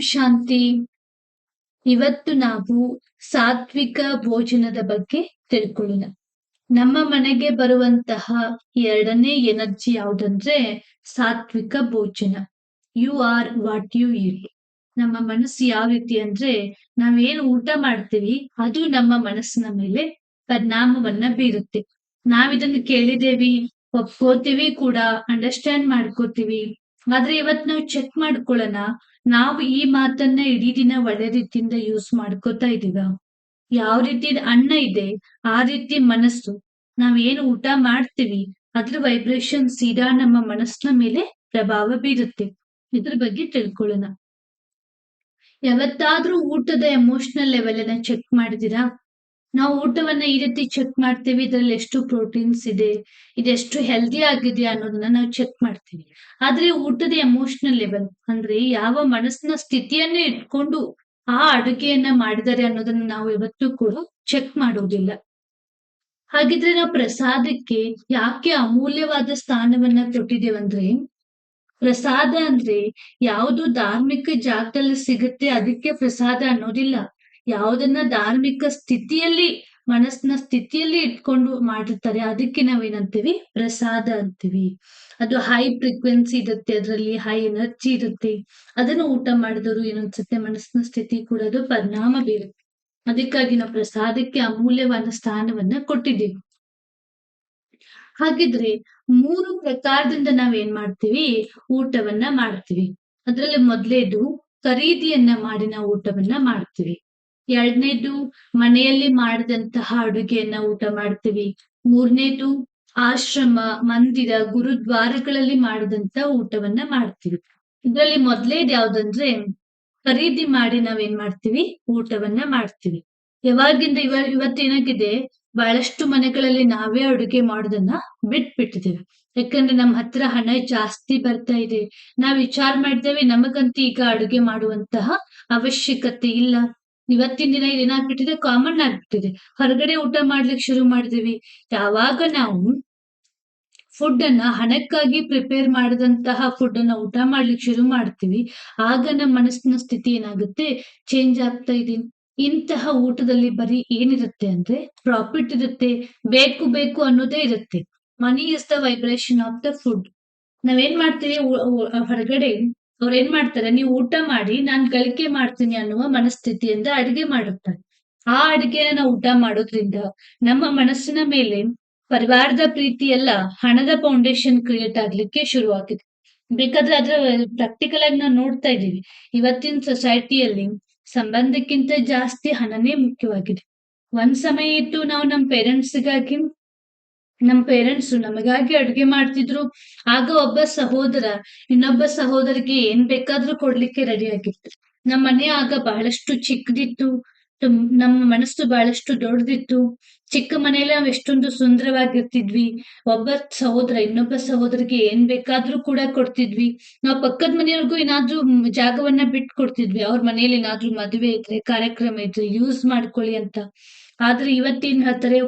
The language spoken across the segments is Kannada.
ಶಾಂತಿ. ಇವತ್ತು ನಾವು ಸಾತ್ವಿಕ ಭೋಜನದ ಬಗ್ಗೆ ತಿಳ್ಕೊಳ್ಳೋಣ. ನಮ್ಮ ಮನೆಗೆ ಬರುವಂತಹ ಎರಡನೇ ಎನರ್ಜಿ ಯಾವುದಂದ್ರೆ ಸಾತ್ವಿಕ ಭೋಜನ. You are what you eat. ನಮ್ಮ ಮನಸ್ಸು ಯಾವ ರೀತಿ ಅಂದ್ರೆ ನಾವೇನು ಊಟ ಮಾಡ್ತೀವಿ ಅದು ನಮ್ಮ ಮನಸ್ಸಿನ ಮೇಲೆ ಪರಿಣಾಮವನ್ನ ಬೀರುತ್ತೆ. ನಾವಿದನ್ನು ಕೇಳಿದೇವಿ, ಒಪ್ಕೋತೀವಿ ಕೂಡ ಅಂಡರ್ಸ್ಟ್ಯಾಂಡ್ ಮಾಡ್ಕೋತೀವಿ. ಆದ್ರೆ ಇವತ್ ನಾವು ಚೆಕ್ ಮಾಡ್ಕೊಳ್ಳೋಣ. ನಾವು ಈ ಮಾತನ್ನ ಇಡೀ ದಿನ ಒಳ್ಳೆ ರೀತಿಯಿಂದ ಯೂಸ್ ಮಾಡ್ಕೋತಾ ಇದೀವ. ಯಾವ ರೀತಿ ಅನ್ನ ಇದೆ, ಆ ರೀತಿ ಮನಸ್ಸು. ನಾವ್ ಏನು ಊಟ ಮಾಡ್ತೀವಿ, ಅದ್ರ ವೈಬ್ರೇಷನ್ ಸೀದಾ ನಮ್ಮ ಮನಸ್ಸಿನ ಮೇಲೆ ಪ್ರಭಾವ ಬೀರುತ್ತೆ. ಇದ್ರ ಬಗ್ಗೆ ತಿಳ್ಕೊಳ್ಳೋಣ. ಯಾವತ್ತಾದ್ರೂ ಊಟದ ಎಮೋಷನಲ್ ಲೆವೆಲ್ ಅನ್ನ ಚೆಕ್ ಮಾಡಿದೀರಾ? ನಾವು ಊಟವನ್ನ ಈ ರೀತಿ ಚೆಕ್ ಮಾಡ್ತೀವಿ, ಇದ್ರಲ್ಲಿ ಎಷ್ಟು ಪ್ರೋಟೀನ್ಸ್ ಇದೆ ಇದೆಷ್ಟು ಹೆಲ್ದಿ ಆಗಿದೆ ಅನ್ನೋದನ್ನ ನಾವು ಚೆಕ್ ಮಾಡ್ತೀವಿ. ಆದ್ರೆ ಊಟದ ಎಮೋಷನಲ್ ಲೆವೆಲ್ ಅಂದ್ರೆ ಯಾವ ಮನಸ್ಸಿನ ಸ್ಥಿತಿಯನ್ನ ಇಟ್ಕೊಂಡು ಆ ಅಡುಗೆಯನ್ನ ಮಾಡಿದ್ದಾರೆ ಅನ್ನೋದನ್ನ ನಾವು ಇವತ್ತು ಕೂಡ ಚೆಕ್ ಮಾಡೋದಿಲ್ಲ. ಹಾಗಿದ್ರೆ ನಾವು ಪ್ರಸಾದಕ್ಕೆ ಯಾಕೆ ಅಮೂಲ್ಯವಾದ ಸ್ಥಾನವನ್ನ ಕೊಟ್ಟಿದ್ದೇವಂದ್ರೆ ಪ್ರಸಾದ ಅಂದ್ರೆ ಯಾವುದು ಧಾರ್ಮಿಕ ಜಾಗದಲ್ಲಿ ಸಿಗುತ್ತೆ ಅದಕ್ಕೆ ಪ್ರಸಾದ ಅನ್ನೋದಿಲ್ಲ. ಯಾವುದನ್ನ ಧಾರ್ಮಿಕ ಸ್ಥಿತಿಯಲ್ಲಿ, ಮನಸ್ಸಿನ ಸ್ಥಿತಿಯಲ್ಲಿ ಇಟ್ಕೊಂಡು ಮಾಡಿರ್ತಾರೆ. ಅದಕ್ಕೆ ನಾವೇನಂತೀವಿ ಪ್ರಸಾದ ಅಂತೀವಿ. ಅದು ಹೈ ಫ್ರೀಕ್ವೆನ್ಸಿ ಇರುತ್ತೆ ಅದರಲ್ಲಿ ಹೈ ಎನರ್ಜಿ ಇರುತ್ತೆ. ಅದನ್ನು ಊಟ ಮಾಡಿದವರು ಏನನ್ಸುತ್ತೆ? ಮನಸ್ಸಿನ ಸ್ಥಿತಿ ಕೂಡ ಅದು ಪರಿಣಾಮ ಬೀರುತ್ತೆ. ಅದಕ್ಕಾಗಿ ನಾವು ಪ್ರಸಾದಕ್ಕೆ ಅಮೂಲ್ಯವಾದ ಸ್ಥಾನವನ್ನ ಕೊಟ್ಟಿದ್ದೀವಿ. ಹಾಗಿದ್ರೆ ಮೂರು ಪ್ರಕಾರದಿಂದ ನಾವ್ ಏನ್ ಮಾಡ್ತೀವಿ? ಊಟವನ್ನ ಮಾಡ್ತೀವಿ. ಅದ್ರಲ್ಲಿ ಮೊದಲೇದು ಖರೀದಿಯನ್ನ ಮಾಡಿ ನಾವು ಊಟವನ್ನ ಮಾಡ್ತೀವಿ. ಎರಡನೇದು ಮನೆಯಲ್ಲಿ ಮಾಡಿದಂತಹ ಅಡುಗೆಯನ್ನ ಊಟ ಮಾಡ್ತೀವಿ. ಮೂರನೇದು ಆಶ್ರಮ, ಮಂದಿರ, ಗುರುದ್ವಾರಗಳಲ್ಲಿ ಮಾಡಿದಂತ ಊಟವನ್ನ ಮಾಡ್ತೀವಿ. ಇದರಲ್ಲಿ ಮೊದ್ಲೇದ್ ಯಾವ್ದಂದ್ರೆ ಖರೀದಿ ಮಾಡಿ ನಾವೇನ್ ಮಾಡ್ತೀವಿ? ಊಟವನ್ನ ಮಾಡ್ತೀವಿ. ಯಾವಾಗಿಂದ ಇವ, ಇವತ್ತೇನಾಗಿದೆ? ಬಹಳಷ್ಟು ಮನೆಗಳಲ್ಲಿ ನಾವೇ ಅಡುಗೆ ಮಾಡೋದನ್ನ ಬಿಟ್ಬಿಟ್ಟಿದ್ದೇವೆ ಯಾಕಂದ್ರೆ ನಮ್ಮ ಹತ್ರ ಹಣ ಜಾಸ್ತಿ ಬರ್ತಾ ಇದೆ. ನಾವ್ ವಿಚಾರ ಮಾಡ್ತೇವೆ, ನಮಗಂತೂ ಈಗ ಅಡುಗೆ ಮಾಡುವಂತಹ ಅವಶ್ಯಕತೆ ಇಲ್ಲ. ಇವತ್ತಿನ ದಿನ ಏನಾಗ್ಬಿಟ್ಟಿದೆ ಕಾಮನ್ ಆಗ್ಬಿಟ್ಟಿದೆ ಹೊರಗಡೆ ಊಟ ಮಾಡ್ಲಿಕ್ಕೆ ಶುರು ಮಾಡಿದೀವಿ ಯಾವಾಗ ನಾವು ಫುಡ್ ಅನ್ನ ಹಣಕ್ಕಾಗಿ ಪ್ರಿಪೇರ್ ಮಾಡಿದಂತಹ ಫುಡ್ ಅನ್ನ ಊಟ ಮಾಡ್ಲಿಕ್ಕೆ ಶುರು ಮಾಡ್ತೀವಿ, ಆಗ ನಮ್ಮ ಮನಸ್ಸಿನ ಸ್ಥಿತಿ ಏನಾಗುತ್ತೆ? ಚೇಂಜ್ ಆಗ್ತಾ ಇದೀನಿ ಇಂತಹ ಊಟದಲ್ಲಿ ಬರೀ ಏನಿರುತ್ತೆ ಅಂದ್ರೆ ಪ್ರಾಫಿಟ್ ಇರುತ್ತೆ, ಬೇಕು ಬೇಕು ಅನ್ನೋದೇ ಇರುತ್ತೆ. Money is the vibration of the food ನಾವೇನ್ ಮಾಡ್ತೀವಿ ಹೊರಗಡೆ ಅವ್ರ ಏನ್ ಮಾಡ್ತಾರೆ, ನೀವು ಊಟ ಮಾಡಿ, ನಾನ್ ಗಳಿಕೆ ಮಾಡ್ತೀನಿ ಅನ್ನುವ ಮನಸ್ಥಿತಿಯಿಂದ ಅಡಿಗೆ ಮಾಡುತ್ತಾರೆ. ಆ ಅಡಿಗೆನ ನಾವು ಊಟ ಮಾಡೋದ್ರಿಂದ ನಮ್ಮ ಮನಸ್ಸಿನ ಮೇಲೆ ಪರಿವಾರದ ಪ್ರೀತಿ ಎಲ್ಲ ಹಣದ ಫೌಂಡೇಶನ್ ಕ್ರಿಯೇಟ್ ಆಗ್ಲಿಕ್ಕೆ ಶುರುವಾಗಿದೆ. ಬೇಕಾದ್ರೆ ಅದ್ರ ಪ್ರಾಕ್ಟಿಕಲ್ ಆಗಿ ನಾವು ನೋಡ್ತಾ ಇದ್ದೀವಿ. ಇವತ್ತಿನ ಸೊಸೈಟಿಯಲ್ಲಿ ಸಂಬಂಧಕ್ಕಿಂತ ಜಾಸ್ತಿ ಹಣನೇ ಮುಖ್ಯವಾಗಿದೆ. ಒಂದ್ ಸಮಯ ಇತ್ತು ನಾವು ನಮ್ಮ ಪೇರೆಂಟ್ಸ್ಗಾಗಿ ನಮ್ಮ ಪೇರೆಂಟ್ಸ್ ನಮಗಾಗಿ ಅಡುಗೆ ಮಾಡ್ತಿದ್ರು. ಆಗ ಒಬ್ಬ ಸಹೋದರ, ಇನ್ನೊಬ್ಬ ಸಹೋದರಿಗೆ ಏನ್ ಬೇಕಾದ್ರೂ ಕೊಡ್ಲಿಕ್ಕೆ ರೆಡಿ ಆಗಿತ್ತು. ನಮ್ಮ ಮನೆ ಆಗ ಬಹಳಷ್ಟು ಚಿಕ್ಕದಿತ್ತು. ನಮ್ಮ ಮನಸ್ಸು ಬಹಳಷ್ಟು ದೊಡ್ಡದಿತ್ತು. ಚಿಕ್ಕ ಮನೆಯಲ್ಲಿ ನಾವ್ ಎಷ್ಟೊಂದು ಸುಂದರವಾಗಿರ್ತಿದ್ವಿ. ಒಬ್ಬ ಸಹೋದರ, ಇನ್ನೊಬ್ಬ ಸಹೋದರಿಗೆ ಏನ್ ಬೇಕಾದ್ರೂ ಕೂಡ ಕೊಡ್ತಿದ್ವಿ. ನಾವು ಪಕ್ಕದ ಮನೆಯವ್ರಿಗೂ ಏನಾದ್ರೂ ಜಾಗವನ್ನ ಬಿಟ್ಟು ಕೊಡ್ತಿದ್ವಿ ಅವ್ರ ಮನೆಯಲ್ಲಿ ಏನಾದ್ರೂ ಮದುವೆ ಇದ್ರೆ, ಕಾರ್ಯಕ್ರಮ ಇದ್ರೆ ಯೂಸ್ ಮಾಡ್ಕೊಳ್ಳಿ ಅಂತ. ಆದ್ರೆ ಇವತ್ತಿನ ಹೇಳ್ತಾರೆ?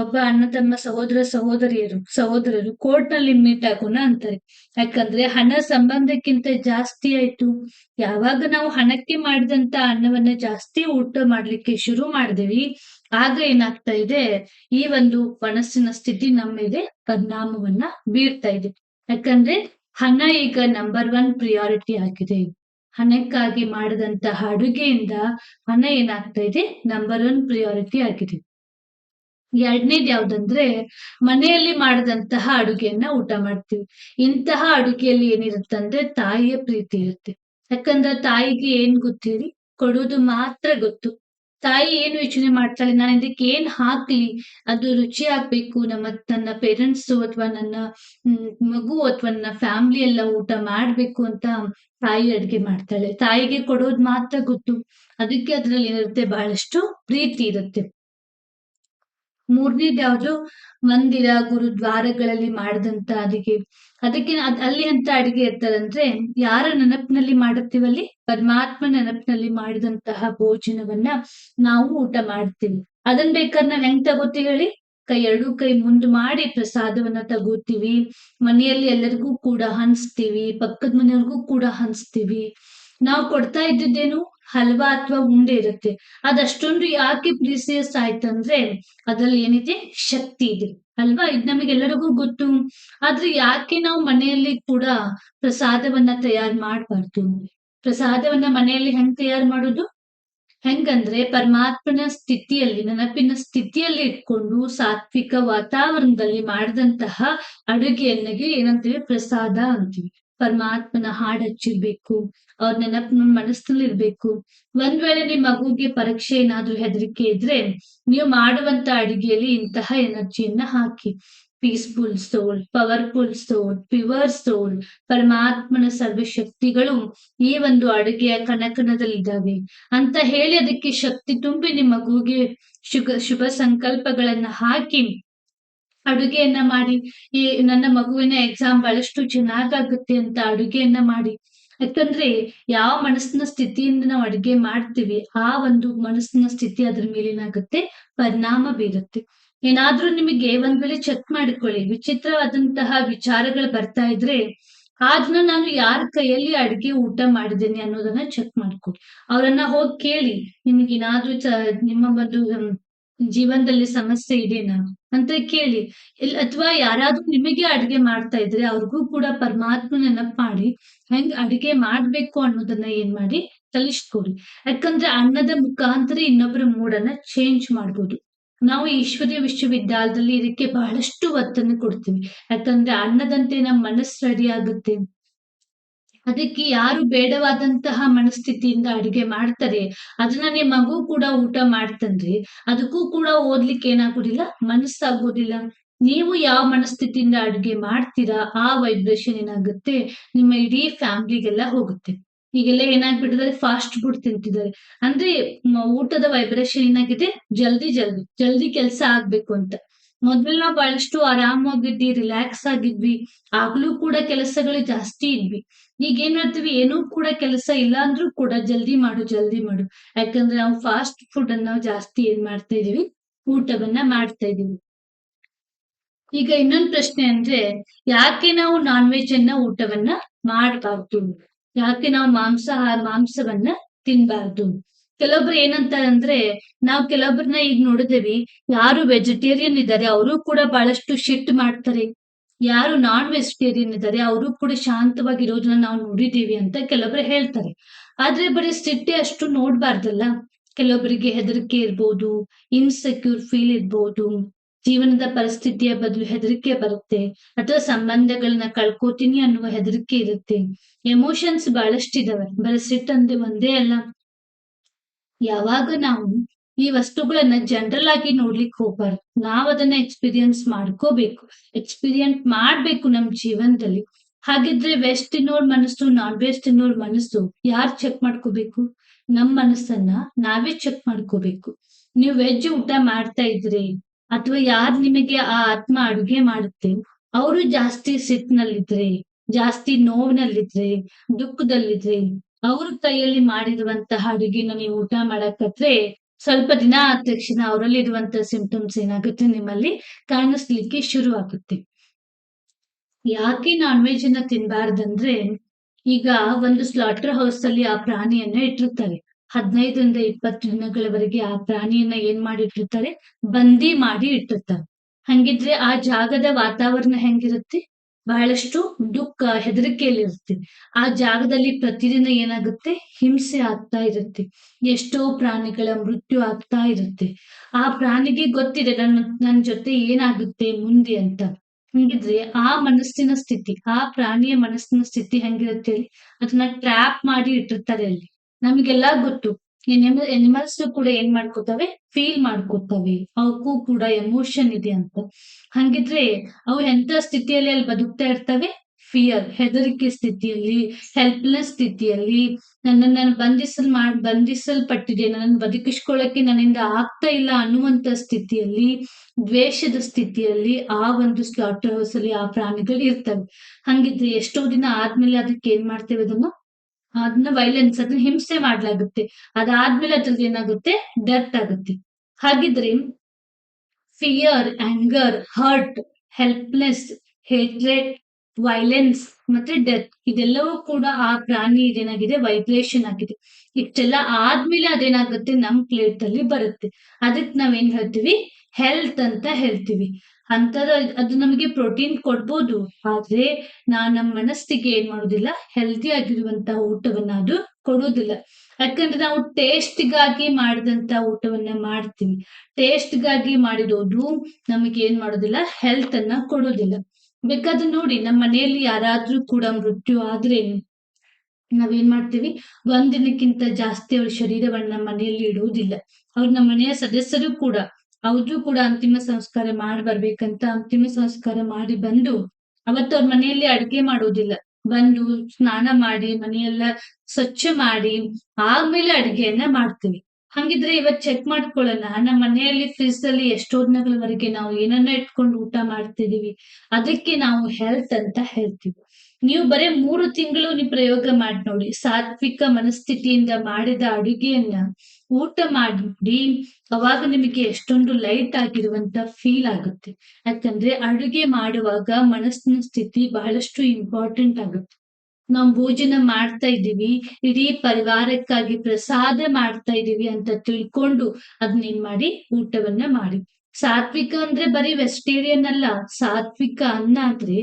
ಒಬ್ಬ ಅಣ್ಣ ತಮ್ಮ ಸಹೋದರ ಸಹೋದರಿಯರು, ಸಹೋದರರು ಕೋರ್ಟ್ನಲ್ಲಿ ಮೀಟ್ ಆಗೋಣ ಅಂತಾರೆ. ಯಾಕಂದ್ರೆ ಹಣ ಸಂಬಂಧಕ್ಕಿಂತ ಜಾಸ್ತಿ ಆಯ್ತು. ಯಾವಾಗ ನಾವು ಹಣಕ್ಕೆ ಮಾಡಿದಂತ ಅನ್ನವನ್ನ ಜಾಸ್ತಿ ಊಟ ಮಾಡ್ಲಿಕ್ಕೆ ಶುರು ಮಾಡಿದೆವಿ, ಆಗ ಏನಾಗ್ತಾ ಇದೆ? ಈ ಒಂದು ಮನಸ್ಸಿನ ಸ್ಥಿತಿ ನಮ್ಮ ಮೇಲೆ ಪರಿಣಾಮವನ್ನ ಬೀರ್ತಾ ಇದೆ. ಯಾಕಂದ್ರೆ ಹಣ ಈಗ ನಂಬರ್ ಒನ್ ಪ್ರಿಯಾರಿಟಿ ಆಗಿದೆ. ಹಣಕ್ಕಾಗಿ ಮಾಡಿದಂತಹ ಅಡುಗೆಯಿಂದ ಹಣ ಏನಾಗ್ತಾ ಇದೆ? ನಂಬರ್ ಒನ್ ಪ್ರಿಯಾರಿಟಿ ಆಗಿದೆ. ಎರಡನೇದ್ ಯಾವ್ದಂದ್ರೆ ಮನೆಯಲ್ಲಿ ಮಾಡಿದಂತಹ ಅಡುಗೆಯನ್ನ ಊಟ ಮಾಡ್ತೀವಿ. ಇಂತಹ ಅಡುಗೆಯಲ್ಲಿ ಏನಿರುತ್ತಂದ್ರೆ ತಾಯಿಯ ಪ್ರೀತಿ ಇರುತ್ತೆ. ಯಾಕಂದ್ರೆ ತಾಯಿಗೆ ಏನ್ ಗೊತ್ತಿರಿ? ಕೊಡೋದು ಮಾತ್ರ ಗೊತ್ತು. ತಾಯಿ ಏನು ಯೋಚನೆ ಮಾಡ್ತಾಳೆ? ನಾನು ಇದಕ್ಕೆ ಏನ್ ಹಾಕ್ಲಿ? ಅದು ರುಚಿ ಆಗ್ಬೇಕು. ನಮ್ಮ ನನ್ನ ಪೇರೆಂಟ್ಸ್ ಅಥವಾ ನನ್ನ ಮಗು ಅಥವಾ ನನ್ನ ಫ್ಯಾಮಿಲಿ ಎಲ್ಲ ಊಟ ಮಾಡ್ಬೇಕು ಅಂತ ತಾಯಿ ಅಡ್ಗೆ ಮಾಡ್ತಾಳೆ. ತಾಯಿಗೆ ಕೊಡೋದು ಮಾತ್ರ ಗೊತ್ತು. ಅದಕ್ಕೆ ಅದ್ರಲ್ಲಿ ಏನಿರುತ್ತೆ? ಬಹಳಷ್ಟು ಪ್ರೀತಿ ಇರುತ್ತೆ. ಮೂರನೇದು ಯಾವುದು ಮಂದಿರ, ಗುರುದ್ವಾರಗಳಲ್ಲಿ ಮಾಡಿದಂತ ಅಡಿಗೆ. ಅದಕ್ಕೆ ಅಲ್ಲಿ ಅಂತ ಅಡಿಗೆ ಇರ್ತಾರಂದ್ರೆ ಯಾರ ನೆನಪಿನಲ್ಲಿ ಮಾಡುತ್ತೀವಲ್ಲಿ? ಪರಮಾತ್ಮ ನೆನಪಿನಲ್ಲಿ ಮಾಡಿದಂತಹ ಭೋಜನವನ್ನ ನಾವು ಊಟ ಮಾಡ್ತೀವಿ. ಅದನ್ ಬೇಕಾದ್ರೆ ನಾವ್ ಹೆಂಗ್ ತಗೋತೀವಿ ಹೇಳಿ? ಕೈ ಎರಡು ಕೈ ಮುಂದ್ ಮಾಡಿ ಪ್ರಸಾದವನ್ನ ತಗೋತೀವಿ. ಮನೆಯಲ್ಲಿ ಎಲ್ಲರಿಗೂ ಕೂಡ ಹಂಚ್ತೀವಿ, ಪಕ್ಕದ ಮನೆಯವ್ರಿಗೂ ಕೂಡ ಹಂಚ್ತೀವಿ. ನಾವು ಕೊಡ್ತಾ ಇದ್ದಿದ್ದೇನು ಹಲ್ವಾ ಅಥವಾ ಉಂಡೆ ಇರುತ್ತೆ. ಅದಷ್ಟೊಂದು ಯಾಕೆ ಪ್ರೀಸಿಯಸ್ ಆಯ್ತಂದ್ರೆ ಅದ್ರಲ್ಲಿ ಏನಿದೆ? ಶಕ್ತಿ ಇದೆ. ಅಲ್ವಾ? ಇದು ನಮಗೆಲ್ಲರಿಗೂ ಗೊತ್ತು. ಆದ್ರೆ ಯಾಕೆ ನಾವು ಮನೆಯಲ್ಲಿ ಕೂಡ ಪ್ರಸಾದವನ್ನ ತಯಾರು ಮಾಡಬಾರ್ದು? ಪ್ರಸಾದವನ್ನ ಮನೆಯಲ್ಲಿ ಹೆಂಗ್ ತಯಾರು ಮಾಡೋದು? ಹೆಂಗಂದ್ರೆ ಪರಮಾತ್ಮನ ಸ್ಥಿತಿಯಲ್ಲಿ, ನೆನಪಿನ ಸ್ಥಿತಿಯಲ್ಲಿ ಇಟ್ಕೊಂಡು ಸಾತ್ವಿಕ ವಾತಾವರಣದಲ್ಲಿ ಮಾಡಿದಂತಹ ಅಡುಗೆಯನ್ನಗೆ ಏನಂತೀವಿ? ಪ್ರಸಾದ ಅಂತೀವಿ. ಪರಮಾತ್ಮನ ಹಾಡ್ ಹಚ್ಚಿರ್ಬೇಕು ಅವ್ರ ನೆನಪ ಮನಸ್ಸಿನಲ್ಲಿ ಇರ್ಬೇಕು ಒಂದ್ ವೇಳೆ ನಿಮ್ ಮಗುಗೆ ಪರೀಕ್ಷೆ ಏನಾದ್ರೂ ಹೆದರಿಕೆ ಇದ್ರೆ, ನೀವು ಮಾಡುವಂತ ಅಡಿಗೆಯಲ್ಲಿ ಇಂತಹ ಎನರ್ಜಿಯನ್ನ ಹಾಕಿ. Peaceful soul, powerful soul, pure soul, ಪರಮಾತ್ಮನ ಸರ್ವಶಕ್ತಿಗಳು ಈ ಒಂದು ಅಡುಗೆಯ ಕನಕನದಲ್ಲಿದ್ದಾವೆ. ಅಂತ ಹೇಳಿ ಅದಕ್ಕೆ ಶಕ್ತಿ ತುಂಬಿ ನಿಮ್ಮ ಮಗುಗೆ ಶುಭ ಶುಭ ಸಂಕಲ್ಪಗಳನ್ನ ಹಾಕಿ ಅಡುಗೆಯನ್ನ ಮಾಡಿ, ಈ ನನ್ನ ಮಗುವಿನ ಎಕ್ಸಾಮ್ ಬಹಳಷ್ಟು ಚೆನ್ನಾಗಾಗುತ್ತೆ ಅಂತ ಅಡುಗೆಯನ್ನ ಮಾಡಿ. ಯಾಕಂದ್ರೆ ಯಾವ ಮನಸ್ಸಿನ ಸ್ಥಿತಿಯಿಂದ ನಾವು ಅಡುಗೆ ಮಾಡ್ತೀವಿ, ಆ ಒಂದು ಮನಸ್ಸಿನ ಸ್ಥಿತಿ ಅದ್ರ ಮೇಲೇನಾಗುತ್ತೆ, ಪರಿಣಾಮ ಬೀರುತ್ತೆ. ಏನಾದ್ರೂ ನಿಮಗೆ ಒಂದ್ ವೇಳೆ ಚೆಕ್ ಮಾಡಿಕೊಳ್ಳಿ, ವಿಚಿತ್ರವಾದಂತಹ ವಿಚಾರಗಳು ಬರ್ತಾ ಇದ್ರೆ, ಆದ್ನ ನಾನು ಯಾರ ಕೈಯಲ್ಲಿ ಅಡುಗೆ ಊಟ ಮಾಡಿದ್ದೇನೆ ಅನ್ನೋದನ್ನ ಚೆಕ್ ಮಾಡ್ಕೊಳ್ಳಿ ಅವರನ್ನ ಹೋಗಿ ಕೇಳಿ, ನಿಮ್ಗೆ ಏನಾದ್ರೂ ನಿಮ್ಮ ಒಂದು ಜೀವನದಲ್ಲಿ ಸಮಸ್ಯೆ ಇದೆನಾ ಅಂತ ಕೇಳಿ. ಇಲ್ಲಿ ಅಥವಾ ಯಾರಾದ್ರೂ ನಿಮಗೆ ಅಡ್ಗೆ ಮಾಡ್ತಾ ಇದ್ರೆ ಅವ್ರಿಗೂ ಕೂಡ ಪರಮಾತ್ಮ ನೆನಪು ಮಾಡಿ, ಹೆಂಗ್ ಅಡಿಗೆ ಮಾಡ್ಬೇಕು ಅನ್ನೋದನ್ನ ಏನ್ ಮಾಡಿ ಕಲಿಸ್ಕೊಡಿ ಯಾಕಂದ್ರೆ ಅನ್ನದ ಮುಖಾಂತರ ಇನ್ನೊಬ್ಬರ ಮೂಡನ್ನ ಚೇಂಜ್ ಮಾಡ್ಬೋದು. ನಾವು ಈಶ್ವರ್ಯ ವಿಶ್ವವಿದ್ಯಾಲಯದಲ್ಲಿ ಇದಕ್ಕೆ ಬಹಳಷ್ಟು ಒತ್ತನ್ನು ಕೊಡ್ತೀವಿ. ಯಾಕಂದ್ರೆ ಅನ್ನದಂತೆ ನಮ್ಮ ಮನಸ್ಸು ರೆಡಿ ಆಗುತ್ತೆ. ಅದಕ್ಕೆ ಯಾರು ಬೇಡವಾದಂತಹ ಮನಸ್ಥಿತಿಯಿಂದ ಅಡಿಗೆ ಮಾಡ್ತಾರೆ, ಅದನ್ನ ಮಗು ಕೂಡ ಊಟ ಮಾಡ್ತನ್ರಿ, ಅದಕ್ಕೂ ಕೂಡ ಓದ್ಲಿಕ್ಕೆ ಏನಾಗೋದಿಲ್ಲ, ಮನಸ್ಸಾಗೋದಿಲ್ಲ. ನೀವು ಯಾವ ಮನಸ್ಥಿತಿಯಿಂದ ಅಡುಗೆ ಮಾಡ್ತೀರಾ, ಆ ವೈಬ್ರೇಷನ್ ಏನಾಗುತ್ತೆ, ನಿಮ್ಮ ಇಡೀ ಫ್ಯಾಮಿಲಿಗೆಲ್ಲ ಹೋಗುತ್ತೆ. ಈಗೆಲ್ಲ ಏನಾಗ್ಬಿಟ್ಟಿದ್ದಾರೆ ಫಾಸ್ಟ್ ಫುಡ್ ತಿಂತಿದ್ದಾರೆ. ಅಂದ್ರೆ ಊಟದ ವೈಬ್ರೇಷನ್ ಏನಾಗಿದೆ, ಜಲ್ದಿ ಜಲ್ದಿ ಜಲ್ದಿ ಕೆಲಸ ಆಗ್ಬೇಕು ಅಂತ. ಮೊದ್ಲು ನಾವು ಬಹಳಷ್ಟು ಆರಾಮಾಗಿದ್ವಿ ರಿಲ್ಯಾಕ್ಸ್ ಆಗಿದ್ವಿ. ಆಗ್ಲೂ ಕೂಡ ಕೆಲಸಗಳು ಜಾಸ್ತಿ ಇದ್ವಿ. ಈಗ ಏನ್ ಹೇಳ್ತೀವಿ ಏನೂ ಕೂಡ ಕೆಲಸ ಇಲ್ಲ ಅಂದ್ರೂ ಕೂಡ ಜಲ್ದಿ ಮಾಡು ಜಲ್ದಿ ಮಾಡು. ಯಾಕಂದ್ರೆ ನಾವು ಫಾಸ್ಟ್ ಫುಡ್ ಅನ್ನ ಜಾಸ್ತಿ ಏನ್ ಮಾಡ್ತಾ ಇದೀವಿ, ಊಟವನ್ನ ಮಾಡ್ತಾ ಇದೀವಿ. ಈಗ ಇನ್ನೊಂದ್ ಪ್ರಶ್ನೆ ಅಂದ್ರೆ, ಯಾಕೆ ನಾವು ನಾನ್ ವೆಜ್ ಅನ್ನ ಊಟವನ್ನ ಮಾಡಬಾರ್ದು? ಯಾಕೆ ನಾವು ಮಾಂಸಾಹಾರ ಮಾಂಸವನ್ನ ತಿನ್ಬಾರ್ದು? ಕೆಲವೊಬ್ರು ಏನಂತ ಅಂದ್ರೆ, ನಾವ್ ಕೆಲವೊಬ್ರನ್ನ ಈಗ ನೋಡಿದೇವಿ ಯಾರು ವೆಜಿಟೇರಿಯನ್ ಇದ್ದಾರೆ, ಅವರು ಕೂಡ ಬಹಳಷ್ಟು ಶಿಟ್ ಮಾಡ್ತಾರೆ. ಯಾರು ನಾನ್ ವೆಜಿಟೇರಿಯನ್ ಇದ್ದಾರೆ, ಅವರು ಕೂಡ ಶಾಂತವಾಗಿರೋದನ್ನ ನಾವು ನೋಡಿದೀವಿ ಅಂತ ಕೆಲವೊಬ್ರು ಹೇಳ್ತಾರೆ. ಆದ್ರೆ ಬರೀ ಸಿಟ್ಟಿ ಅಷ್ಟು ನೋಡ್ಬಾರ್ದಲ್ಲ. ಕೆಲವೊಬ್ಬರಿಗೆ ಹೆದರಿಕೆ ಇರ್ಬೋದು ಇನ್ಸೆಕ್ಯೂರ್ ಫೀಲ್ ಇರ್ಬೋದು, ಜೀವನದ ಪರಿಸ್ಥಿತಿಯ ಬದಲು ಹೆದರಿಕೆ ಬರುತ್ತೆ, ಅಥವಾ ಸಂಬಂಧಗಳನ್ನ ಕಳ್ಕೋತೀನಿ ಅನ್ನುವ ಹೆದರಿಕೆ ಇರುತ್ತೆ. ಎಮೋಷನ್ಸ್ ಬಹಳಷ್ಟಿದಾವೆ. ಬರೀ ಸಿಟ್ ಅಂದ್ರೆ ಒಂದೇ ಅಲ್ಲ. ಯಾವಾಗ ನಾವು ಈ ವಸ್ತುಗಳನ್ನ ಜನರಲ್ ಆಗಿ ನೋಡ್ಲಿಕ್ಕೆ ಹೋಗ್ಬಾರ್ದು. ನಾವ್ ಅದನ್ನ ಎಕ್ಸ್ಪೀರಿಯನ್ಸ್ ಮಾಡ್ಕೋಬೇಕು. ಎಕ್ಸ್ಪೀರಿಯನ್ಸ್ ಮಾಡ್ಬೇಕು ನಮ್ ಜೀವನದಲ್ಲಿ. ಹಾಗಿದ್ರೆ ವೆಸ್ಟ್ ತಿನ್ನೋರ್ ಮನಸ್ಸು ನಾನ್ ವೆಜ್ ತಿನ್ನೋರ್ ಮನಸ್ಸು ಯಾರ್ ಚೆಕ್ ಮಾಡ್ಕೋಬೇಕು? ನಮ್ ಮನಸ್ಸನ್ನ ನಾವೇ ಚೆಕ್ ಮಾಡ್ಕೋಬೇಕು. ನೀವು ವೆಜ್ ಊಟ ಮಾಡ್ತಾ ಇದ್ರಿ ಅಥವಾ ಯಾರ್ ನಿಮಗೆ ಆ ಆತ್ಮ ಅಡುಗೆ ಮಾಡುತ್ತೆ, ಅವರು ಜಾಸ್ತಿ ಸಿಟ್ನಲ್ಲಿದ್ರೆ, ಜಾಸ್ತಿ ನೋವಿನಲ್ಲಿದ್ರೆ, ದುಃಖದಲ್ಲಿದ್ರೆ ಅವ್ರ ಕೈಯಲ್ಲಿ ಮಾಡಿರುವಂತಹ ಅಡುಗೆನ ನೀವು ಊಟ ಮಾಡಕತ್ರೆ ಸ್ವಲ್ಪ ದಿನ ಆದ ತಕ್ಷಣ ಅವರಲ್ಲಿ ಇರುವಂತಹ ಸಿಂಪ್ಟಮ್ಸ್ ಏನಾಗುತ್ತೆ ನಿಮ್ಮಲ್ಲಿ ಕಾಣಿಸ್ಲಿಕ್ಕೆ ಶುರು ಆಗುತ್ತೆ. ಯಾಕೆ ನಾನ್ ವೆಜ್ ಅನ್ನ ತಿನ್ಬಾರ್ದಂದ್ರೆ ಈಗ ಒಂದು ಸ್ಲಾಟರ್ ಹೌಸ್ ಅಲ್ಲಿ ಆ ಪ್ರಾಣಿಯನ್ನ ಇಟ್ಟಿರ್ತಾರೆ. ಹದಿನೈದರಿಂದ ಇಪ್ಪತ್ತು ದಿನಗಳವರೆಗೆ ಆ ಪ್ರಾಣಿಯನ್ನ ಏನ್ ಮಾಡಿ ಇಟ್ಟಿರ್ತಾರೆ? ಬಂದಿ ಮಾಡಿ ಇಟ್ಟಿರ್ತಾರೆ. ಹಂಗಿದ್ರೆ ಆ ಜಾಗದ ವಾತಾವರಣ ಹೆಂಗಿರುತ್ತೆ? ಬಹಳಷ್ಟು ದುಃಖ ಹೆದರಿಕೆಯಲ್ಲಿ ಇರುತ್ತೆ ಆ ಜಾಗದಲ್ಲಿ ಪ್ರತಿದಿನ ಏನಾಗುತ್ತೆ? ಹಿಂಸೆ ಆಗ್ತಾ ಇರುತ್ತೆ. ಎಷ್ಟೋ ಪ್ರಾಣಿಗಳ ಮೃತ್ಯು ಆಗ್ತಾ ಇರುತ್ತೆ. ಆ ಪ್ರಾಣಿಗೆ ಗೊತ್ತಿದೆ, ನನ್ನ ನನ್ನ ಜೊತೆ ಏನಾಗುತ್ತೆ ಮುಂದೆ ಅಂತ. ಹಂಗಿದ್ರೆ ಆ ಮನಸ್ಸಿನ ಸ್ಥಿತಿ, ಆ ಪ್ರಾಣಿಯ ಮನಸ್ಸಿನ ಸ್ಥಿತಿ ಹೆಂಗಿರುತ್ತೆ ಅದನ್ನ ಟ್ರ್ಯಾಪ್ ಮಾಡಿ ಇಟ್ಟಿರ್ತಾರೆ ಅಲ್ಲಿ. ನಮಗೆಲ್ಲ ಗೊತ್ತು. ಎನಿಮಲ್ಸ್ ಕೂಡ ಏನ್ ಮಾಡ್ಕೋತವೆ? ಫೀಲ್ ಮಾಡ್ಕೋತವೆ. ಅವಕ್ಕೂ ಕೂಡ ಎಮೋಷನ್ ಇದೆ ಅಂತ. ಹಂಗಿದ್ರೆ ಅವು ಎಂತ ಸ್ಥಿತಿಯಲ್ಲಿ ಅಲ್ಲಿ ಬದುಕ್ತಾ ಇರ್ತವೆ? ಫಿಯರ್ ಹೆದರಿಕೆ ಸ್ಥಿತಿಯಲ್ಲಿ ಹೆಲ್ಪ್ಲೆಸ್ ಸ್ಥಿತಿಯಲ್ಲಿ. ನನ್ನನ್ನು ಬಂಧಿಸಲ್ ಮಾಡ್, ಬಂಧಿಸಲ್ಪಟ್ಟಿದೆ. ನನ್ನನ್ನು ಬದುಕಿಸ್ಕೊಳ್ಳಕ್ಕೆ ನನ್ನಿಂದ ಆಗ್ತಾ ಇಲ್ಲ ಅನ್ನುವಂತ ಸ್ಥಿತಿಯಲ್ಲಿ, ದ್ವೇಷದ ಸ್ಥಿತಿಯಲ್ಲಿ ಆ ಒಂದು ಸ್ಲಾಟರ್ ಹೌಸ್ ಅಲ್ಲಿ ಆ ಪ್ರಾಣಿಗಳು ಇರ್ತವೆ. ಹಂಗಿದ್ರೆ ಎಷ್ಟೋ ದಿನ ಆದ್ಮೇಲೆ ಅದಕ್ಕೆ ಏನ್ ಮಾಡ್ತೇವೆ ಅದನ್ನ? ಅದನ್ನ ವೈಲೆನ್ಸ್ ಅದನ್ನ ಹಿಂಸೆ ಮಾಡ್ಲಾಗುತ್ತೆ. ಅದಾದ್ಮೇಲೆ ಅದ್ರದ್ದು ಏನಾಗುತ್ತೆ? ಡೆತ್ ಆಗುತ್ತೆ. ಹಾಗಿದ್ರೆ fear anger hurt helpless hatred violence ಮತ್ತೆ ಡೆತ್ ಇದೆಲ್ಲವೂ ಕೂಡ ಆ ಪ್ರಾಣಿ ಇದೇನಾಗಿದೆ ವೈಬ್ರೇಷನ್ ಆಗಿದೆ. ಇಷ್ಟೆಲ್ಲ ಆದ್ಮೇಲೆ ಅದೇನಾಗುತ್ತೆ ನಮ್ ಪ್ಲೇಟ್ ಅಲ್ಲಿ ಬರುತ್ತೆ. ಅದಕ್ಕೆ ನಾವೇನ್ ಹೇಳ್ತೀವಿ? ಹೆಲ್ತ್ ಅಂತ ಹೇಳ್ತೀವಿ. ಅಂತದ ಅದು ನಮಗೆ ಪ್ರೋಟೀನ್ ಕೊಡ್ಬೋದು. ಆದ್ರೆ ನಾ ನಮ್ಮ ಮನಸ್ಸಿಗೆ ಏನ್ ಮಾಡೋದಿಲ್ಲ ಹೆಲ್ದಿ ಆಗಿರುವಂತ ಊಟವನ್ನ ಅದು ಕೊಡುವುದಿಲ್ಲ ಯಾಕಂದ್ರೆ ನಾವು ಟೇಸ್ಟ್ಗಾಗಿ ಮಾಡಿದಂತ ಊಟವನ್ನ ಮಾಡ್ತೀವಿ. ಟೇಸ್ಟ್ಗಾಗಿ ಮಾಡಿರೋದು ನಮಗೆ ಏನ್ ಮಾಡೋದಿಲ್ಲ ಹೆಲ್ತ್ ಅನ್ನ ಕೊಡೋದಿಲ್ಲ. ಬೇಕಾದ್ರೆ ನೋಡಿ, ನಮ್ಮ ಮನೆಯಲ್ಲಿ ಯಾರಾದ್ರೂ ಕೂಡ ಮೃತ್ಯು ಆದ್ರೆ ನಾವೇನ್ ಮಾಡ್ತೀವಿ? ಒಂದಿನಕ್ಕಿಂತ ದಿನಕ್ಕಿಂತ ಜಾಸ್ತಿ ಅವ್ರ ಶರೀರವನ್ನ ಮನೆಯಲ್ಲಿ ಇಡುವುದಿಲ್ಲ. ಅವ್ರ ನಮ್ಮ ಮನೆಯ ಸದಸ್ಯರು ಕೂಡ ಅವ್ರು ಕೂಡ ಅಂತಿಮ ಸಂಸ್ಕಾರ ಮಾಡಿ ಬರ್ಬೇಕಂತ ಅಂತಿಮ ಸಂಸ್ಕಾರ ಮಾಡಿ ಬಂದು, ಅವತ್ತು ಅವ್ರ ಮನೆಯಲ್ಲಿ ಅಡ್ಗೆ ಮಾಡೋದಿಲ್ಲ. ಬಂದು ಸ್ನಾನ ಮಾಡಿ, ಮನೆಯೆಲ್ಲ ಸ್ವಚ್ಛ ಮಾಡಿ ಆಮೇಲೆ ಅಡ್ಗೆಯನ್ನ ಮಾಡ್ತೀವಿ. ಹಂಗಿದ್ರೆ ಇವತ್ ಚೆಕ್ ಮಾಡ್ಕೊಳ್ಳೋಣ. ನಮ್ಮ ಮನೆಯಲ್ಲಿ ಫ್ರಿಜ್ ಅಲ್ಲಿ ಎಷ್ಟೊದ್ನಗಳವರೆಗೆ ನಾವು ಏನನ್ನ ಇಟ್ಕೊಂಡು ಊಟ ಮಾಡ್ತಿದೀವಿ. ಅದಕ್ಕೆ ನಾವು ಹೆಲ್ತ್ ಅಂತ ಹೇಳ್ತೀವಿ. ನೀವು ಬರೇ ಮೂರು ತಿಂಗಳು ನೀವು ಪ್ರಯೋಗ ಮಾಡಿ ನೋಡಿ. ಸಾತ್ವಿಕ ಮನಸ್ಥಿತಿಯಿಂದ ಮಾಡಿದ ಅಡುಗೆಯನ್ನ ಊಟ ಮಾಡಿ ಅವಾಗ ನಿಮಗೆ ಎಷ್ಟೊಂದು ಲೈಟ್ ಆಗಿರುವಂತ ಫೀಲ್ ಆಗುತ್ತೆ. ಯಾಕಂದ್ರೆ ಅಡುಗೆ ಮಾಡುವಾಗ ಮನಸ್ಸಿನ ಸ್ಥಿತಿ ಬಹಳಷ್ಟು ಇಂಪಾರ್ಟೆಂಟ್ ಆಗುತ್ತೆ. ನಾವು ಭೋಜನ ಮಾಡ್ತಾ ಇದ್ದೀವಿ, ಇಡೀ ಪರಿವಾರಕ್ಕಾಗಿ ಪ್ರಸಾದ ಮಾಡ್ತಾ ಇದ್ದೀವಿ ಅಂತ ತಿಳ್ಕೊಂಡು ಅದನ್ನೇನ್ ಮಾಡಿ, ಊಟವನ್ನ ಮಾಡಿ. ಸಾತ್ವಿಕ ಅಂದ್ರೆ ಬರೀ ವೆಜಿಟೇರಿಯನ್ ಅಲ್ಲ, ಸಾತ್ವಿಕ ಅನ್ನ ಅಂದ್ರೆ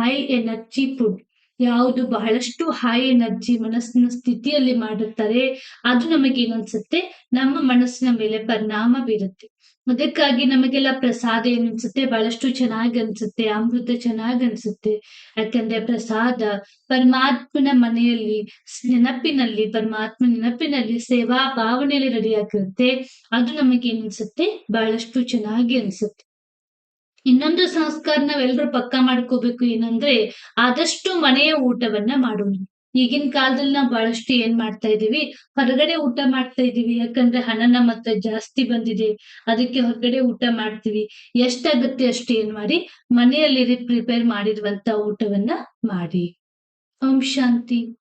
ಹೈ ಎನರ್ಜಿ ಫುಡ್ ಯಾವುದು ಬಹಳಷ್ಟು ಹೈ ಎನರ್ಜಿ ಮನಸ್ಸಿನ ಸ್ಥಿತಿಯಲ್ಲಿ ಮಾಡುತ್ತಾರೆ ಅದು ನಮಗೆ ಏನನ್ಸುತ್ತೆ? ನಮ್ಮ ಮನಸ್ಸಿನ ಮೇಲೆ ಪರಿಣಾಮ ಬೀರುತ್ತೆ. ಅದಕ್ಕಾಗಿ ನಮಗೆಲ್ಲ ಪ್ರಸಾದ ಏನನ್ಸುತ್ತೆ? ಬಹಳಷ್ಟು ಚೆನ್ನಾಗಿ ಅನ್ಸುತ್ತೆ, ಅಮೃತ ಚೆನ್ನಾಗಿ ಅನ್ಸುತ್ತೆ. ಯಾಕಂದ್ರೆ ಪ್ರಸಾದ ಪರಮಾತ್ಮನ ಮನೆಯಲ್ಲಿ ನೆನಪಿನಲ್ಲಿ, ಪರಮಾತ್ಮ ನೆನಪಿನಲ್ಲಿ ಸೇವಾ ಭಾವನೆಯಲ್ಲಿ ರೆಡಿ ಆಗಿರುತ್ತೆ ಅದು ನಮಗೆ ಏನನ್ಸುತ್ತೆ ಬಹಳಷ್ಟು ಚೆನ್ನಾಗಿ ಅನ್ಸುತ್ತೆ. ಇನ್ನೊಂದು ಸಂಸ್ಕಾರ ನಾವೆಲ್ಲರೂ ಪಕ್ಕ ಮಾಡ್ಕೋಬೇಕು ಏನಂದ್ರೆ ಆದಷ್ಟು ಮನೆಯ ಊಟವನ್ನ ಮಾಡೋಣ. ಈಗಿನ ಕಾಲದಲ್ಲಿ ನಾವು ಬಹಳಷ್ಟು ಏನ್ ಮಾಡ್ತಾ ಇದೀವಿ ಹೊರಗಡೆ ಊಟ ಮಾಡ್ತಾ ಇದೀವಿ ಯಾಕಂದ್ರೆ ಹಣ ನಮ್ಮ ಹತ್ರ ಜಾಸ್ತಿ ಬಂದಿದೆ. ಅದಕ್ಕೆ ಹೊರಗಡೆ ಊಟ ಮಾಡ್ತೀವಿ. ಎಷ್ಟಾಗತ್ತೆ ಅಷ್ಟು ಏನ್ ಮಾಡಿ? ಮನೆಯಲ್ಲಿ ಪ್ರಿಪೇರ್ ಮಾಡಿರುವಂತ ಊಟವನ್ನ ಮಾಡಿ. ಓಂ ಶಾಂತಿ.